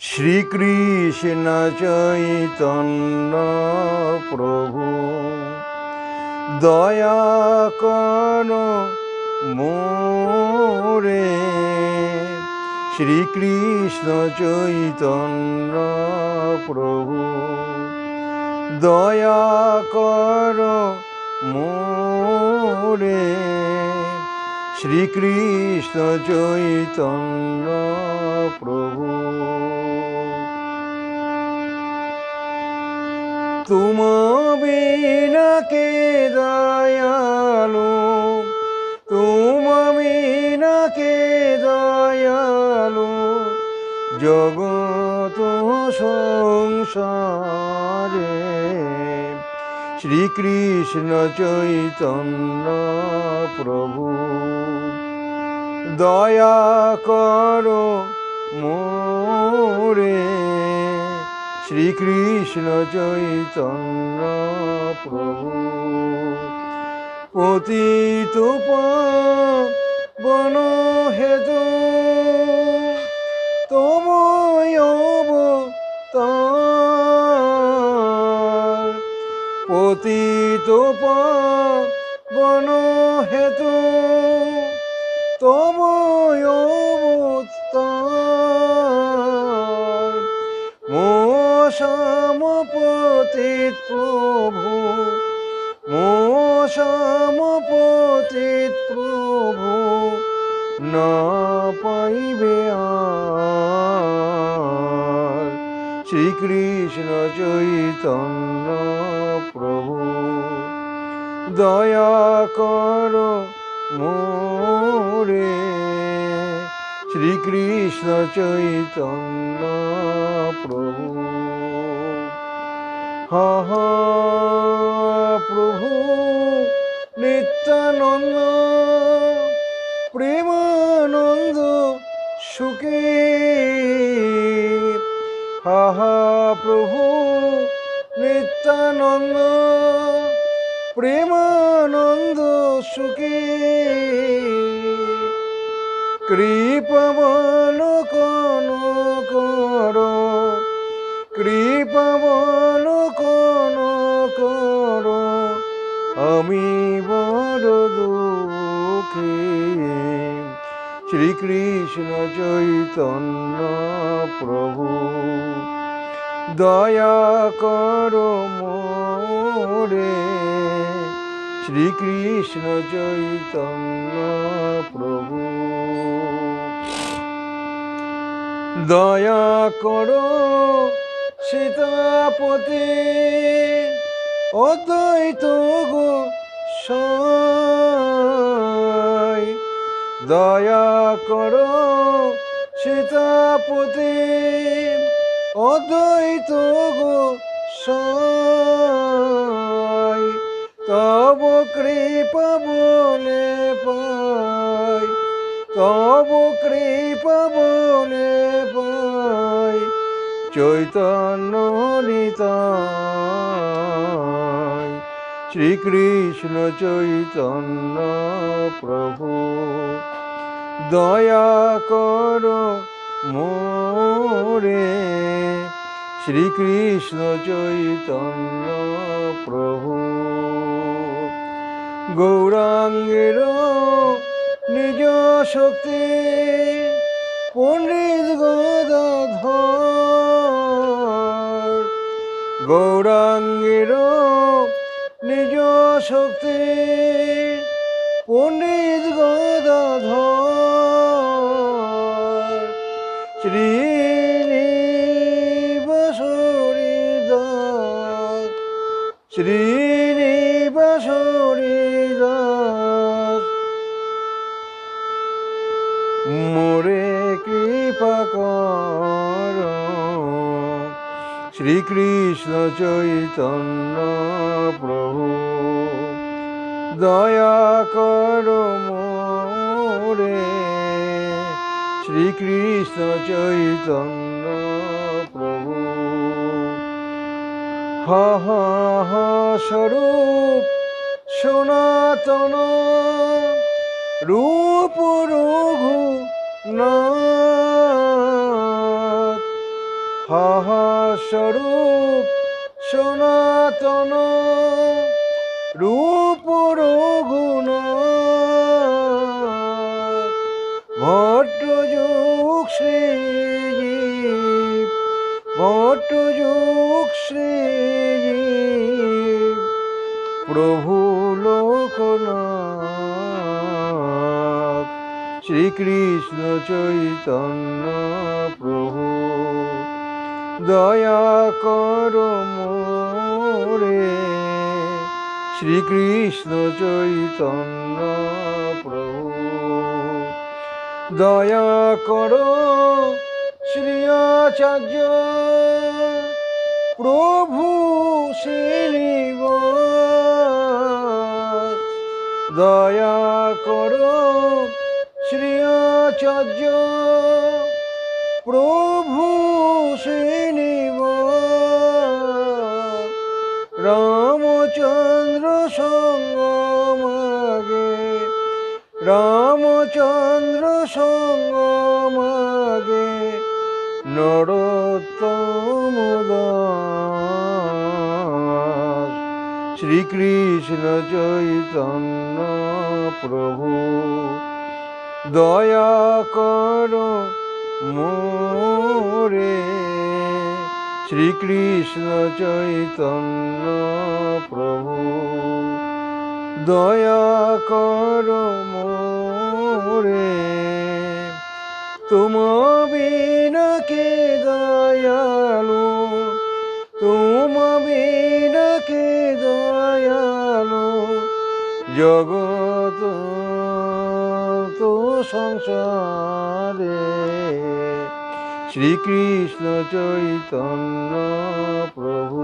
শ্রীকৃষ্ণ চৈতন্য প্রভু দয়া কর মোরে। শ্রীকৃষ্ণ চৈতন্য প্রভু দয়া কর মোরে। শ্রীকৃষ্ণ চৈতন্য প্রভু। তুম বিনা কে দয়ালু? তুম বিনা কে দয়ালু? জগত সংসারে শ্রীকৃষ্ণ চৈতন্য প্রভু। দয়া করো মোরে। শ্রীকৃষ্ণ চৈতন্য প্রভু। পতিত বন হেতু তোমায়ব তার পতিত বন হেতু তোমায়বতার মোসামপতিত প্রভু মোসামপতিত প্রভু না পাইবে আর। শ্রীকৃষ্ণ চৈতন্য প্রভু দয়া কর মোরে শ্রীকৃষ্ণ চৈতন্য প্রভু। হা হা প্রভু নিত্যানন্দ প্রেমানন্দ সুখে। হা হা প্রভু নিত্যানন্দ প্রেমানন্দ সুখে। কৃপবন কোন কর, কৃপবন কোন কর, আমি বড় দুঃখী। শ্রীকৃষ্ণ চৈতন্য প্রভু, দয়া কর মোরে। শ্রীকৃষ্ণ চৈতন্য প্রভু। দয়া করো সীতাপতি অদ্বৈত গো দয়া করো সীতাপতি অদ্বৈত গো তব কৃপা বলে পাই, তব কৃপা বলে পাই, চৈতন্য নিতাই। শ্রীকৃষ্ণ চৈতন্য প্রভু, দয়া কর মোরে। শ্রীকৃষ্ণ চৈতন্য প্রভু গৌরাঙ্গের নিজ শক্তি পণ্ডিত গদাধর। গৌরাঙ্গের নিজ শক্তি পণ্ডিত গদাধর। শ্রীনিবাসরি দাস মোরে কৃপা কর। শ্রীকৃষ্ণ চৈতন্য প্রভু, দয়া কর মোরে। শ্রীকৃষ্ণ চৈতন্য প্রভু হা স্বরূপ সনাতন রূপ রঘু নাথ সহস্বরূপ সনাতন, রূপ রঘুন ভট্ট যুগ শ্রীজীব ভট্ট যুগ শ্রীজীব প্রভু লোকনাথ। শ্রীকৃষ্ণ চৈতন্য প্রভু। দয়া কর মোরে। শ্রীকৃষ্ণ চৈতন্য প্রভু। দয়া কর শ্রী আচার্য প্রভু শ্রীনিবাস। দয়া কর শ্রী আচার্য প্রভু শ্রীনিবাস। রামচন্দ্র সঙ্গমাগে রামচন্দ্র সঙ্গমাগে নরোত্তম শ্রীকৃষ্ণ চৈতন্য প্রভু। দয়া কর মোরে। শ্রীকৃষ্ণ চৈতন্য প্রভু। দয়া কর মোরে। তুম বিনা কে দয়ালু। তুম বিনা কে দয়ালু। জগত তো সংসারে। শ্রীকৃষ্ণ চৈতন্য প্রভু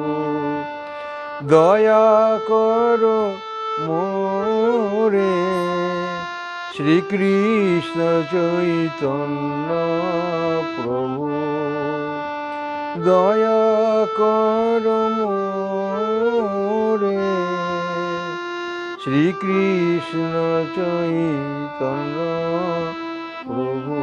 দয়া কর মোরে। শ্রীকৃষ্ণ চৈতন্য প্রভু দয়া কর মোরে। শ্রীকৃষ্ণ চৈতন্য প্রভু।